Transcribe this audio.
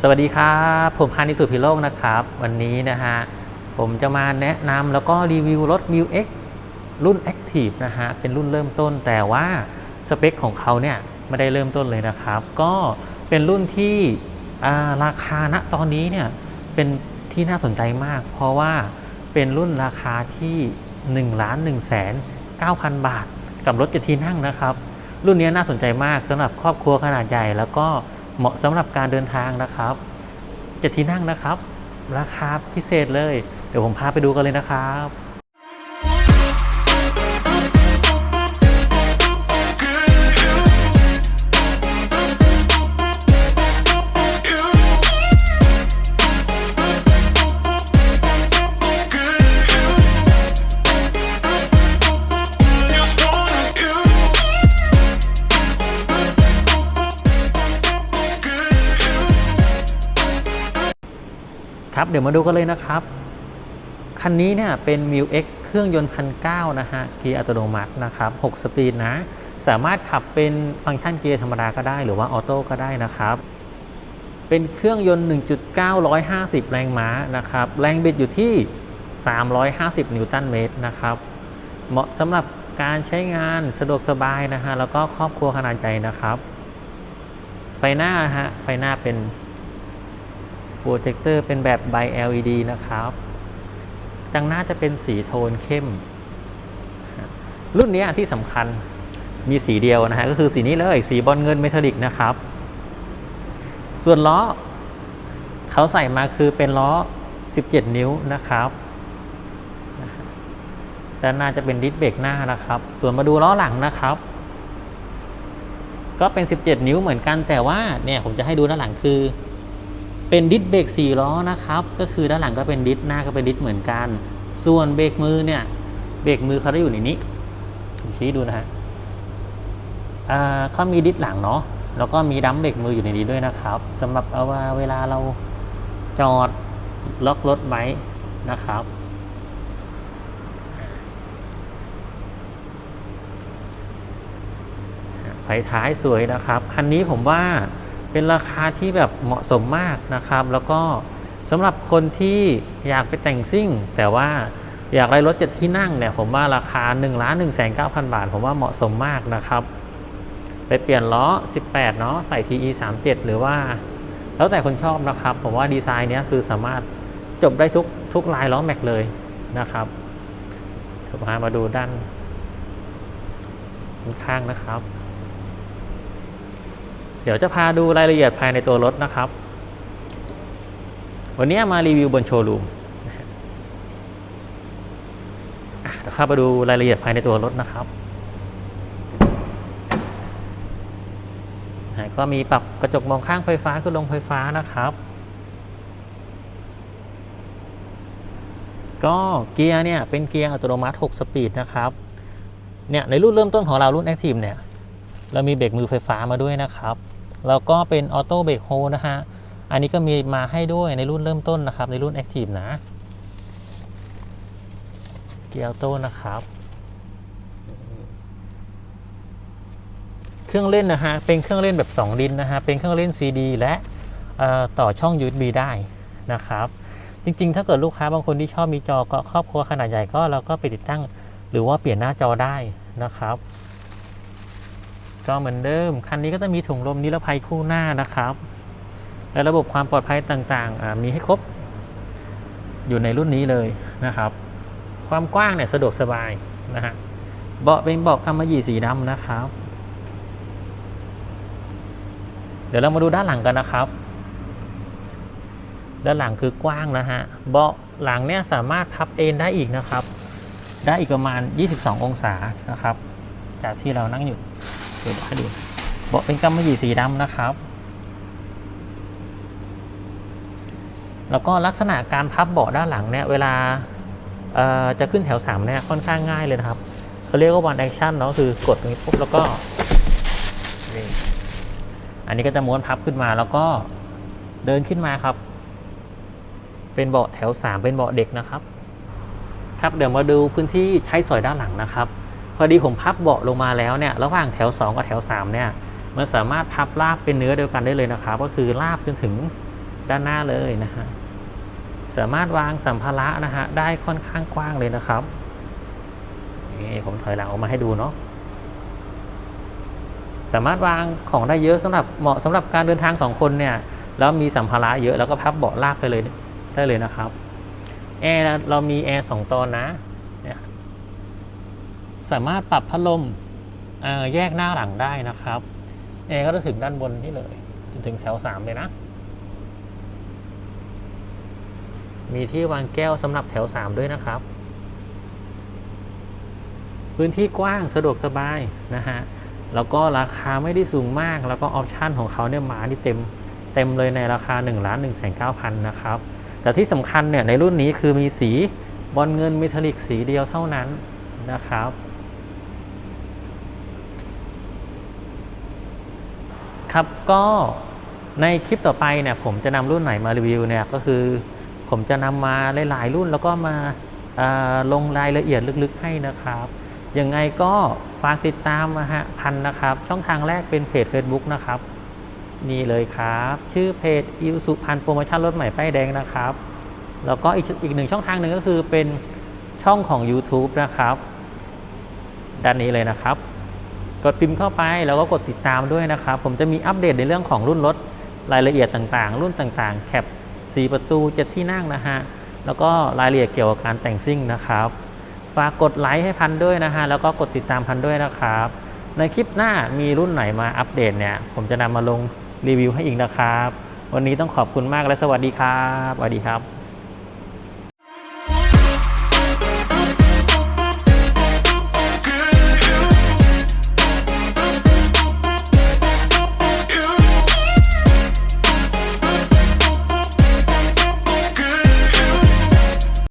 สวัสดีครับผมพานิสุพิโลกนะครับ วันนี้นะฮะผมจะมาแนะนำแล้วก็รีวิวรถ m ิ X รุ่น Active นะฮะเป็นรุ่นเริ่มต้น แต่ว่าสเปคของเขาเนี่ยไม่ได้เริ่มต้นเลยนะครับ ก็เป็นรุ่นที่ราคาณตอนนี้เนี่ยเป็นที่น่าสนใจมาก เพราะว่าเป็นรุ่นราคาที่ 1 ล้าน1แสน9,000 บาท กับรถเจ็ดที่นั่งนะครับ รุ่นนี้น่าสนใจมากสำหรับครอบครัวขนาดใหญ่แล้วก็ เหมาะสำหรับการเดินทางนะครับเจ็ดที่นั่งนะครับ ราคาพิเศษเลย เดี๋ยวผมพาไปดูกันเลยนะครับ ครับ เดี๋ยวมาดูกันเลยนะครับ คันนี้เนี่ยเป็น m ิ X เครื่องยนต์พันเนะฮะ เกียร์อัตโนมัตินะครับ6สปีดนะ สามารถขับเป็นฟังก์ชันเกียร์ธรรมดาก็ได้ หรือว่าออโต้ก็ได้นะครับ เป็นเครื่องยนต์ 1.9 150 แรงม้านะครับ แรงบิดอยู่ที่ 350 นิวตันเมตรนะครับ เหมาะสำหรับการใช้งานสะดวกสบายนะฮะ แล้วก็ครอบครัวขนาดใหญ่นะครับ ไฟหน้าฮะ ไฟหน้าเป็น โปรเจคเตอร์เป็นแบบ by LED นะครับ จังหน้าจะเป็นสีโทนเข้ม รุ่นนี้ที่สำคัญมีสีเดียวนะฮะก็คือสีนี้เลย สีบอลเงินเมทัลลิกนะครับ ส่วนล้อเขาใส่มาคือเป็นล้อ 17 นิ้วนะครับด้านหน้าจะเป็นดิสเบรกหน้านะครับ ส่วนมาดูล้อหลังนะครับ ก็เป็น 17 นิ้วเหมือนกันแต่ว่าเนี่ยผมจะให้ดูด้านหลังคือ เป็นดิสเบรก4ล้อนะครับ ก็คือด้านหลังก็เป็นดิสหน้าก็เป็นดิสเหมือนกัน ส่วนเบรกมือเนี่ยเบรกมือเขาได้อยู่ในนี้ชี้ดูนะฮะเขามีดิสหลังเนาะแล้วก็มีดัมเบรกมืออยู่ในนี้ด้วยนะครับสำหรับเอาว่าเวลาเราจอดล็อกรถไว้นะครับ ไฟท้ายสวยนะครับ คันนี้ผมว่า เป็นราคาที่แบบเหมาะสมมากนะครับ แล้วก็สำหรับคนที่อยากไปแต่งซิ่ง แต่ว่าอยากได้รถเจ็ดที่นั่งเนี่ยผมว่าราคา1นึ่งล้านหนึ่งแสนเก้าพันบาท ผมว่าเหมาะสมมากนะครับ ไปเปลี่ยนล้อ 18เนาะใส่ TE 37หรือว่า แล้วแต่คนชอบนะครับ ผมว่าดีไซน์เนี้ยคือสามารถจบได้ทุกทุกลายล้อแม็กเลยนะครับเดี๋ยวพามาดูด้านข้างนะครับ เดี๋ยวจะพาดูรายละเอียดภายในตัวรถนะครับ วันนี้มารีวิวบนโชว์รูมอะเดี๋ยวเข้าไปดูรายละเอียดภายในตัวรถนะครับ ก็มีปรับกระจกมองข้างไฟฟ้าขึ้นลงไฟฟ้านะครับ ก็เกียร์เนี่ยเป็นเกียร์อัตโนมัติ 6 สปีดนะครับ เนี่ยในรุ่นเริ่มต้นของเรารุ่น Active เนี่ยเรามีเบรกมือไฟฟ้ามาด้วยนะครับ แล้วก็เป็นออโต้เบรกโฮนะฮะ อันนี้ก็มีมาให้ด้วยในรุ่นเริ่มต้นนะครับ ในรุ่น Active นะ เกียร์ออโต้นะครับ เครื่องเล่นนะฮะ เป็นเครื่องเล่นแบบ 2 ดินนะฮะ เป็นเครื่องเล่น CD และต่อช่อง USB ได้นะครับ จริงๆ ถ้าเกิดลูกค้าบางคนที่ชอบมีจอก็ครอบครัวขนาดใหญ่ก็เราก็ไปติดตั้ง หรือว่าเปลี่ยนหน้าจอได้นะครับ ก็เหมือนเดิม คันนี้ก็จะมีถุงลมนิรภัยคู่หน้านะครับ และระบบความปลอดภัยต่างๆ มีให้ครบ อยู่ในรุ่นนี้เลยนะครับ ความกว้างเนี่ยสะดวกสบายนะฮะ เบาะเป็นเบาะกำมะหยี่สีดำนะครับ เดี๋ยวเรามาดูด้านหลังกันนะครับ ด้านหลังคือกว้างนะฮะ เบาะหลังเนี่ยสามารถพับเอนได้อีกนะครับ ได้อีกประมาณ 22 องศานะครับ จากที่เรานั่งอยู่ เดี๋ยวให้ดูเบาะเป็นกำมะหยี่สีดำนะครับ แล้วก็ลักษณะการพับเบาะด้านหลังเนี่ยเวลาจะขึ้นแถว3เนี่ยค่อนข้างง่ายเลยนะครับเขาเรียกว่า one action เนาะคือกดตรงนี้ปุ๊บแล้วก็นี่อันนี้ก็จะม้วนพับขึ้นมาแล้วก็เดินขึ้นมาครับ เป็นเบาะแถว 3 เป็นเบาะเด็กนะครับ ครับเดี๋ยวมาดูพื้นที่ใช้สอยด้านหลังนะครับ พอดีผมพับเบาะลงมาแล้วเนี่ยระหว่างแถว 2 กับแถว 3 เนี่ยมันสามารถพับราบเป็นเนื้อเดียวกันได้เลยนะครับ ก็คือราบจนถึงด้านหน้าเลยนะฮะสามารถวางสัมภาระนะฮะได้ค่อนข้างกว้างเลยนะครับนี่ผมถอยหลังออกมาให้ดูเนาะสามารถวางของได้เยอะสำหรับเหมาะสำหรับการเดินทางสองคนเนี่ยแล้วมีสัมภาระเยอะแล้วก็พับเบาะลากไปเลยได้เลยนะครับแอร์เรามีแอร์สองตอนนะ สามารถปรับพัดลมแยกหน้าหลังได้นะครับแอร์ก็จะถึงด้านบนนี่เลยจนถึงแถวสามเลยนะ มีที่วางแก้วสำหรับแถวสามด้วยนะครับ พื้นที่กว้างสะดวกสบายนะฮะแล้วก็ราคาไม่ได้สูงมาก แล้วก็ออปชันของเขาเนี่ยมาที่เต็มเต็มเลยในราคา1นึ่งล้านหนึ่งแสนเก้าพันนะครับ แต่ที่สำคัญเนี่ยในรุ่นนี้คือมีสีบอลเงินเมทัลลิกสีเดียวเท่านั้นนะครับ ครับก็ในคลิปต่อไปเนี่ยผมจะนำรุ่นไหนมารีวิวเนี่ยก็คือ ผมจะนำมาหลาย ๆ รุ่นแล้วก็มาาลงรายละเอียดลึกๆให้นะครับยังไงก็ฝากติดตามนะฮะพันนะครับ ช่องทางแรกเป็นเพจ Facebook นะครับ นี่เลยครับ ชื่อเพจอิวสุพันโปรโมชั่นรถใหม่ป้ายแดงนะครับ แล้วก็อีกอีกหนึ่งช่องทางหนึ่งก็คือเป็นช่องของ YouTube นะครับ ด้านนี้เลยนะครับ กดพิมพ์เข้าไปแล้วก็กดติดตามด้วยนะครับ ผมจะมีอัปเดตในเรื่องของรุ่นรถรายละเอียดต่างๆ รุ่นต่างๆ แคป 4 ประตู 7 ที่นั่งนะฮะ แล้วก็รายละเอียดเกี่ยวกับการแต่งซิ่งนะครับ ฝากกดไลค์ให้พันด้วยนะฮะ แล้วก็กดติดตามพันด้วยนะครับ ในคลิปหน้ามีรุ่นไหนมาอัปเดตเนี่ย ผมจะนำมาลงรีวิวให้อีกนะครับ วันนี้ต้องขอบคุณมากและสวัสดีครับ สวัสดีครับ